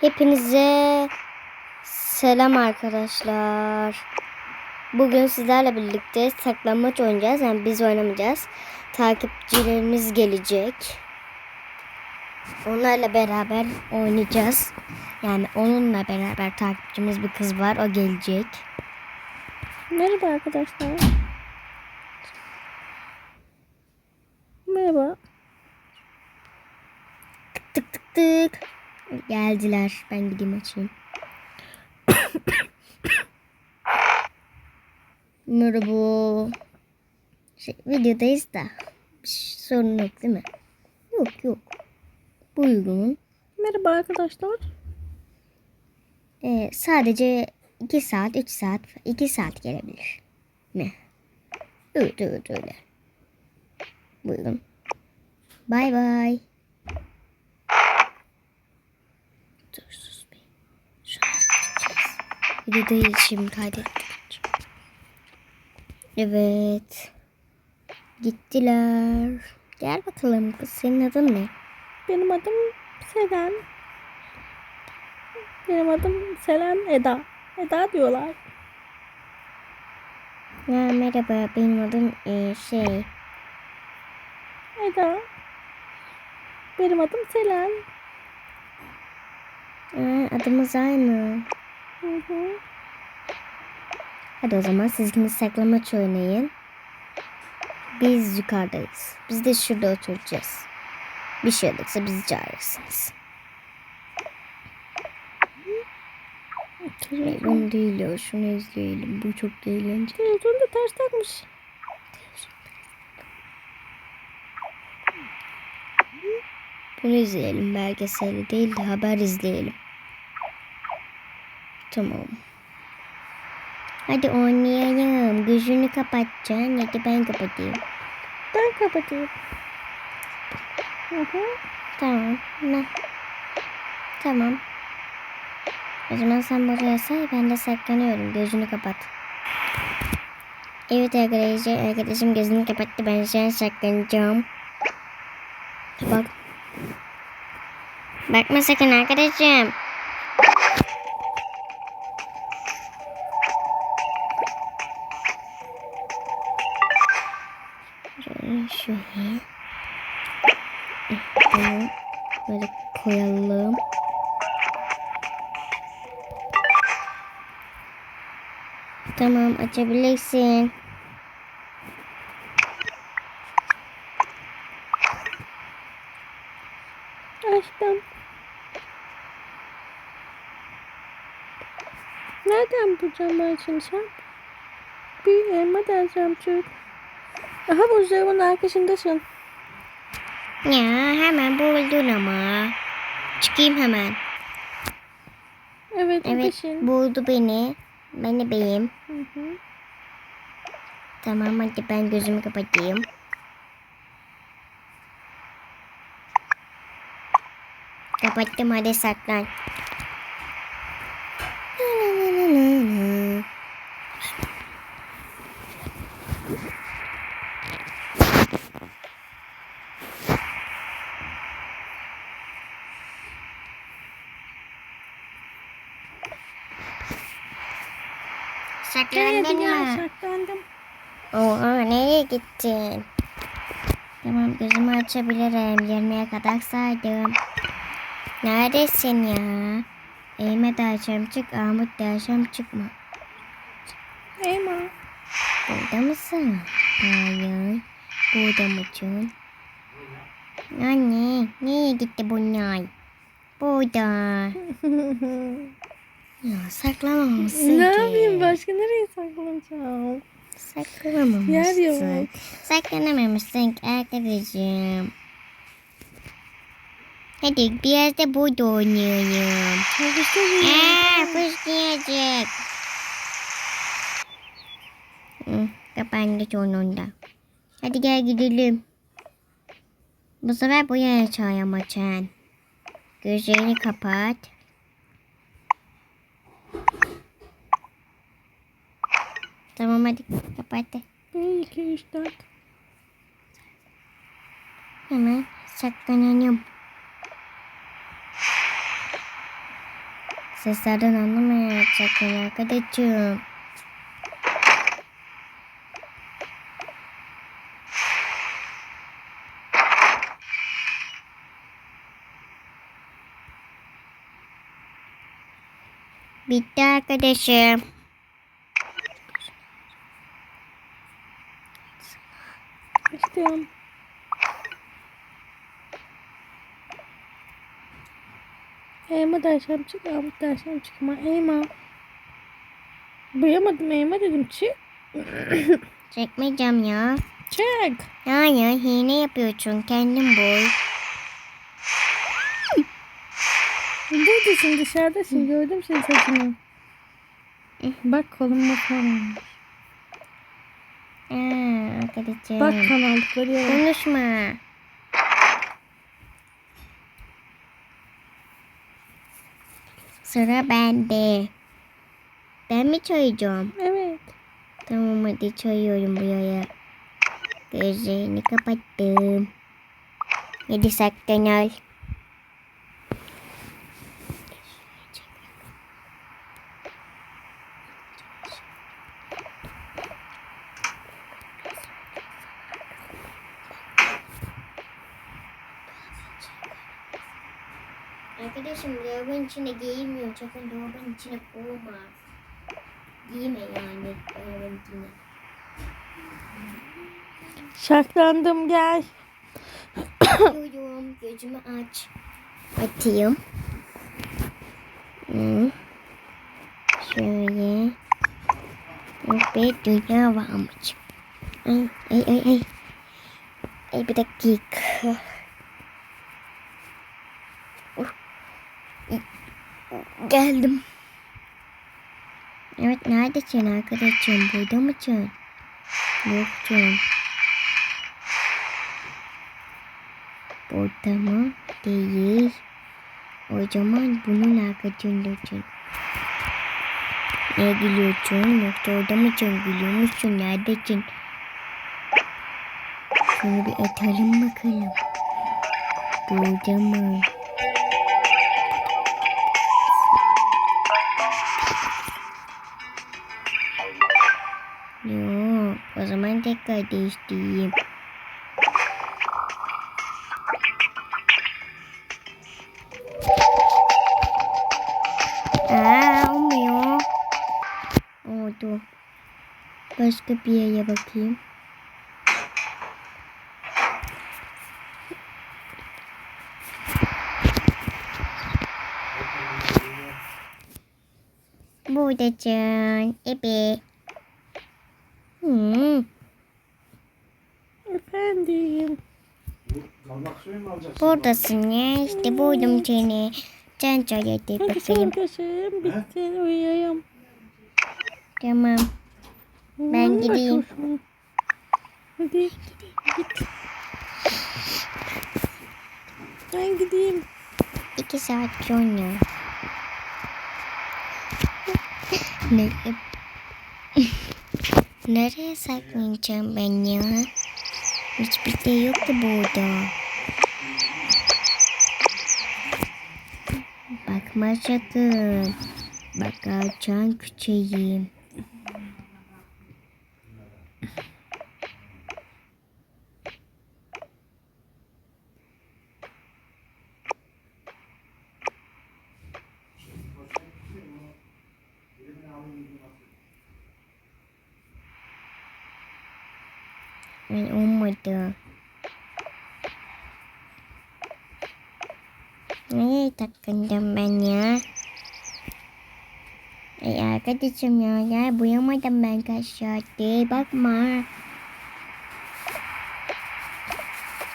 Hepinize selam arkadaşlar. Bugün sizlerle birlikte saklanmaç oynayacağız. Yani biz oynamayacağız. Takipçilerimiz gelecek. Onlarla beraber oynayacağız. Yani onunla beraber takipçimiz bir kız var. O gelecek. Merhaba arkadaşlar. Merhaba. Tık tık tık. Geldiler. Ben gideyim açayım. Merhaba. Şey, videodayız da. Bir sorun yok değil mi? Yok yok. Buyurun. Merhaba arkadaşlar. Ee, sadece 2 saat, 3 saat, 2 saat gelebilir. Ne? Evet evet öyle. Buyurun. Bay bay. Dur sus bir. Şunu gideceğiz. Videodayız şimdi kaydettik. Evet. Gittiler. Gel bakalım kız senin adın ne? Benim adım Selen. Benim adım Selen Eda. Eda diyorlar. Ya merhaba benim adım e, şey Eda. Benim adım Selen. Aa, adımız aynı. Hı hı. Hadi o zaman siz ikiniz saklamaç oynayın. Biz yukarıdayız. Biz de şurada oturacağız. Bir şey olursa bizi çağırırsınız. Bunu değil ya şunu izleyelim. Bu çok eğlenceli. Televizyonda ters takmış. Bunu izleyelim. Belgeseli değil de haber izleyelim. Tamam. Hadi oynayalım. Gözünü kapatacaksın ya da ben kapatayım. Ben kapatayım. Hı hı. Tamam. Ne? Tamam. O zaman sen buraya say ben de saklanıyorum. Gözünü kapat. Evet arkadaşlar arkadaşım gözünü kapattı. Ben şu an saklanacağım. Bak. Bakma sakın arkadaşım. Şöyle şöyle. Bunu böyle koyalım. Tamam açabilirsin. Açtım. Nereden bulacağım ben şimdi sen? Bir elma dereceğim Türk. Aha bu üzerimin arkasındasın. Ya hemen buldun ama. Çıkayım hemen. Evet, Evet buradasın. buldu beni. Ben de beyim. Hı hı. Tamam hadi ben gözümü kapatayım. Kapattım hadi saklan. Saklandın ya, mı? saklandım. Oha nereye gittin? Tamam gözümü açabilirim. 20'ye kadar saydım. Neredesin ya? Eğme derşem çık, Ahmet derşem çıkma. Elma. Burada mısın? Hayır. Burada mısın? Anne, nereye gitti bunlar? Burada. Ya saklanamamışsın ne ki. yapayım başka nereye saklanacağım? Saklanamamışsın. Yer yok. Saklanamamışsın ki arkadaşım. Hadi biraz da burada oynayalım. Çalıştırıyorum. Aa, kuş gelecek. Hı, kapandı sonunda. Hadi gel gidelim. Bu sefer bu yana çağırmayacaksın. Gözlerini kapat. Tamam hadi kapat. 1, 2, 3, 4. Hemen saklanalım. Seslerden anlamayacaklar arkadaşım. Bitti arkadaşım. İşte. Elma dersem çık, armut dersem çıkma. Elma. Duyamadım elma dedim çık. Çekmeyeceğim ya. Çık. Hayır hile yapıyorsun kendin boy. Buradasın dışarıdasın gördüm senin saçını. Bak kolum bakalım. Arkadaşım. Bak kanallıkları ya. Konuşma. Sıra bende. Ben mi çoyacağım? Evet. Tamam hadi çoyuyorum buraya. Gözlerini kapattım. Hadi saklanal. Arkadaşım dolabın içine giymiyor. Sakın dolabın içine koyma. Giyme yani dolabın içine. Şaklandım gel. Bakıyorum. Gözümü aç. Atayım. Hı. Şöyle. Bir dünya varmış. Ay ay ay ay. Ay bir dakika. Geldim. Evet neredesin arkadaşım? Burada mısın? Yok canım. Burada mı? Değil. O zaman bunun arkasındasın. Ne gülüyorsun? Yoksa orada mısın? Gülüyor musun? Neredesin? Şunu bir atalım bakalım. Burada mı? O zaman tekrar değiştireyim. Aa, olmuyor. Oldu. Başka bir yere bakayım. Buradasın. Ebe. Hmm. Efendim. Kaymak suyu mu alacaksın? Buradasın ya. İşte buldum seni. Sen söyle de Hadi bakayım. son kaşığım bitsin uyuyayım. Tamam. Ben gideyim. Hadi git. Ben gideyim. İki saat sonra. ne? Nereye saklanacağım ben ya? Hiçbir şey yok ki burada. Bakma sakın. Bakacağım küçüğüm. Ay olmadı. Nereye takındım ben ya? Ay arkadaşım ya, ya buyamadım ben kaç saattir. Bakma.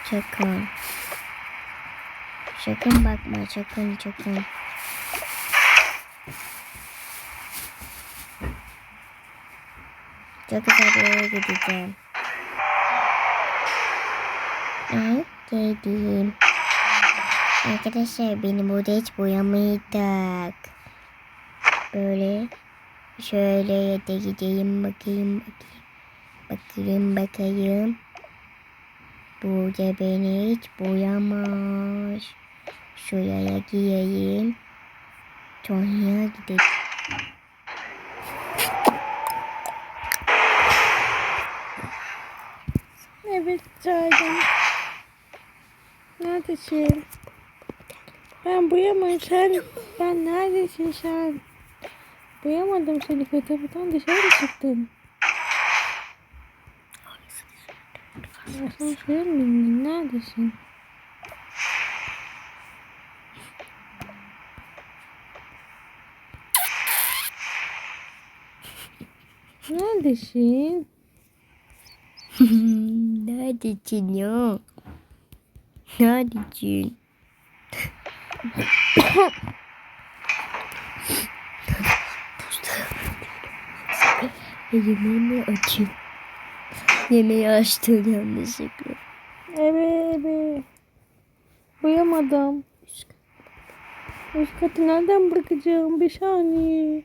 Sakın. Sakın bakma, sakın sakın. Çok güzel bir yere gideceğim. Geldim. Arkadaşlar benim burada hiç boyamayacak. Böyle şöyle de gideyim bakayım bakayım. Bakayım bakayım. Burada beni hiç boyamaz. Şuraya giyeyim. Tonya'ya gidelim. Evet çağırdım. Neredesin? Ben buyamam sen. Ben neredesin sen? Buyamadım seni kötüden dışarı çıktın. Ya sen söylemedin neredesin? Neredesin? Neredesin ya? Neredesin? Yemeğimi açayım. Yemeği açtım yanlışlıkla. Evet evet. Uyamadım. Üst katı nereden bırakacağım? Bir saniye.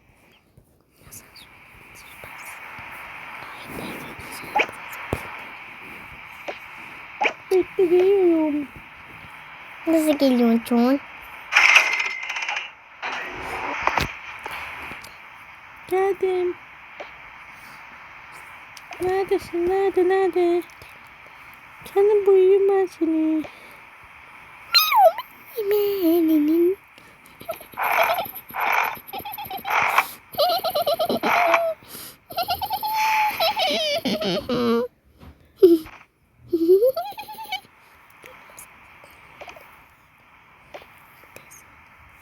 Bekle geliyorum. Nasıl geliyorsun? Geldim. Neredesin? Nerede? Nerede? Kendim buyurayım ben seni. Yemeğinin.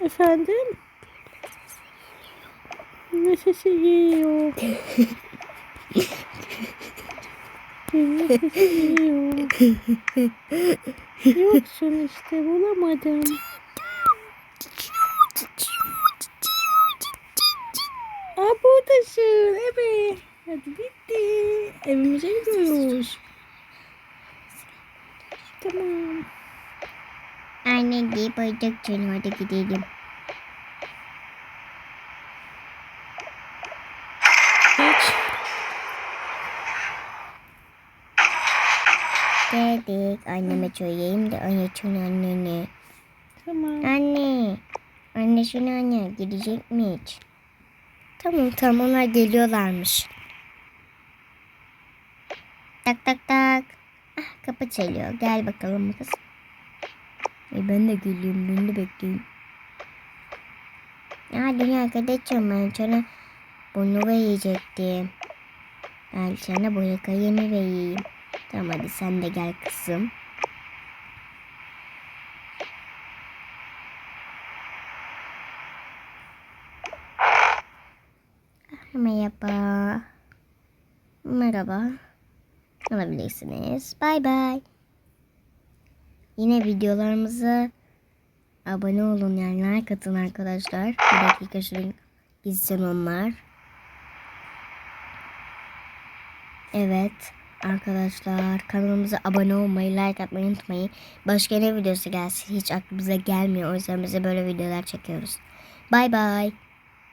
Efendim? Sesi geliyor? Yoksun işte bulamadım. Aa buradasın. Evet. Hadi bitti. Evimize gidiyoruz. Tamam. Anne deyip ayıcak canım hadi gidelim. Geldik. Anneme söyleyeyim de anne şunu annene. Tamam. Anne. Anne şunu anne gidecek mi hiç? Tamam tamam onlar geliyorlarmış. Tak tak tak. Ah kapı çalıyor. Gel bakalım kız. E ben de geliyorum. Beni de bekleyin. Ya dünya arkadaşım ben sana bunu verecektim. Ben sana bu yakayımı vereyim. Tamam hadi sen de gel kızım. Merhaba. Merhaba. Alabilirsiniz. Bay bay. Yine videolarımıza abone olun yani like atın arkadaşlar. Bir dakika şuraya gitsin onlar. Evet arkadaşlar kanalımıza abone olmayı, like atmayı unutmayın. Başka ne videosu gelsin hiç aklımıza gelmiyor. O yüzden bize böyle videolar çekiyoruz. Bay bay.